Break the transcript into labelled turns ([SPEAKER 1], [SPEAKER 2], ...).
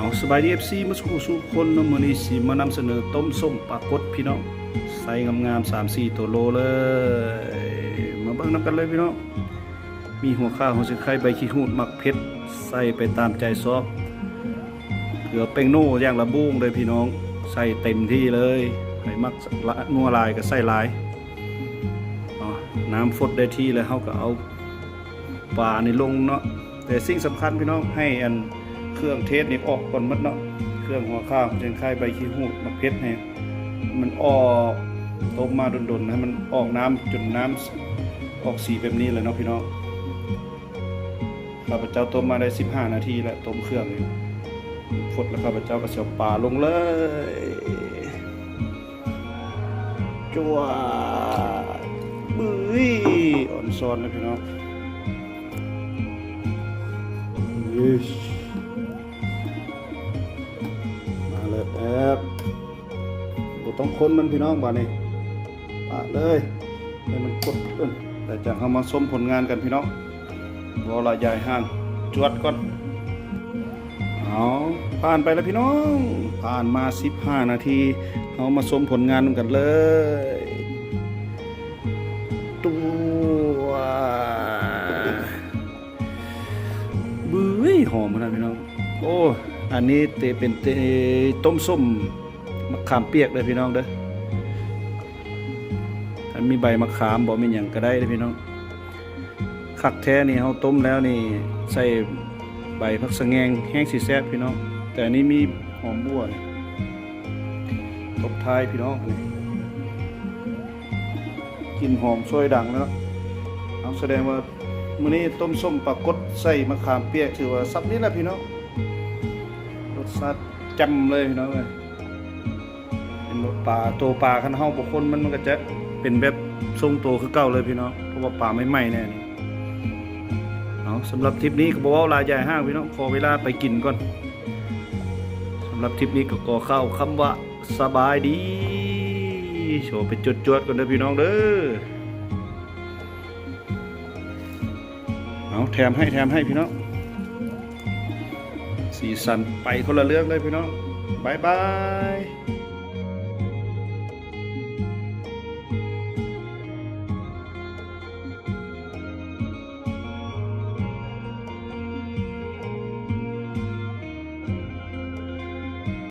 [SPEAKER 1] เอาสบายดีเอฟซีมาสู่สู่คนนมือนี้สิมานำเสนอต้มส้มปลากดพี่น้องใส่งามๆ3-4ตัวโลเลย มาเบิ่งนํกันเลยพี่น้องมีหัวข้าวหัวสิไข่ใบขี้หูดหมักเผ็ดใส่ไปตามใจซอกเกลือเป้งโน่ย่างละบุ้งเลยพี่น้อง ใส่เต็มที่เลยใครมักละนัวลายก็ใส่ลายน้ำฟดได้ที่แล้วเฮาก็เอาปลาในลงเนาะแต่สิ่งสำคัญพี่น้องให้อัน เครื่องเทศนี่ออกก่อนมัดเนาะเครื่องหัวข้าวเช่นไข่ใบขี้หูดมะเพชรเนี่ยมันออกต้มมาดนๆให้มันออกน้ำจนน้ำออกสีแบบนี้เลยเนาะพี่น้องข้าพเจ้าต้มมาได้ 15 นาทีแล้วต้มเครื่องนี่ฟดแล้วข้าพเจ้าก็เสียปลาลงเลยจัวบื้ยอ่อนซอนเลยพี่น้องยิ ต้องค้นมันพี่น้องบ้านนี้ปะเลยให้มันกดเอิ้นแต่จากเข้ามาชมผลงานกันพี่น้องรอละยายห่างจวดก่อนเอาผ่านไปแล้วพี่น้อง ผ่านมา 15 นาทีเอามาชมผลงานกันเลยตัวบื้อหอมขนาดพี่น้อง โอ้ อันนี้เตเป็นเตต้มส้ม มะขามเปียกเลยพี่น้องเด้อถ้ามีใบมะขามบ่มีหยังก็ได้เลยพี่น้องคักแท้นี่เฮาต้มแล้วนี่ใส่ใบผักสะแงงแห้งสิแซ่บพี่น้อง แต่อันนี้มีหอมบัวนี่ตบท้ายพี่น้องนี่กลินหอมช่วยดังแล้วเอาแสดงว่ามื้อนี้ต้มส้มปลากดใส่มะขามเปียกถือว่าซับนี้แหละพี่น้องรสชาติจำเลยพี่น้องเลย เป็นปลาตัวปลาคันเฮาบ่คนมันมันก็จะเป็นแบบทรงโตคือเก่าเลยพี่น้องเพราะว่าปลาไม่ไหม้แน่นี่เอาสำหรับทริปนี้ก็บ่เว้าลายใหญ่ห้างพี่น้องขอเวลาไปกินก่อนสำหรับทริปนี้ก็ขอเข้าคำว่าสบายดีโชว์ไปจวดๆก่อนเด้อพี่น้องเด้อเอาแถมให้แถมให้พี่น้องสีสันไปคนละเรื่องเลยพี่น้องบายบาย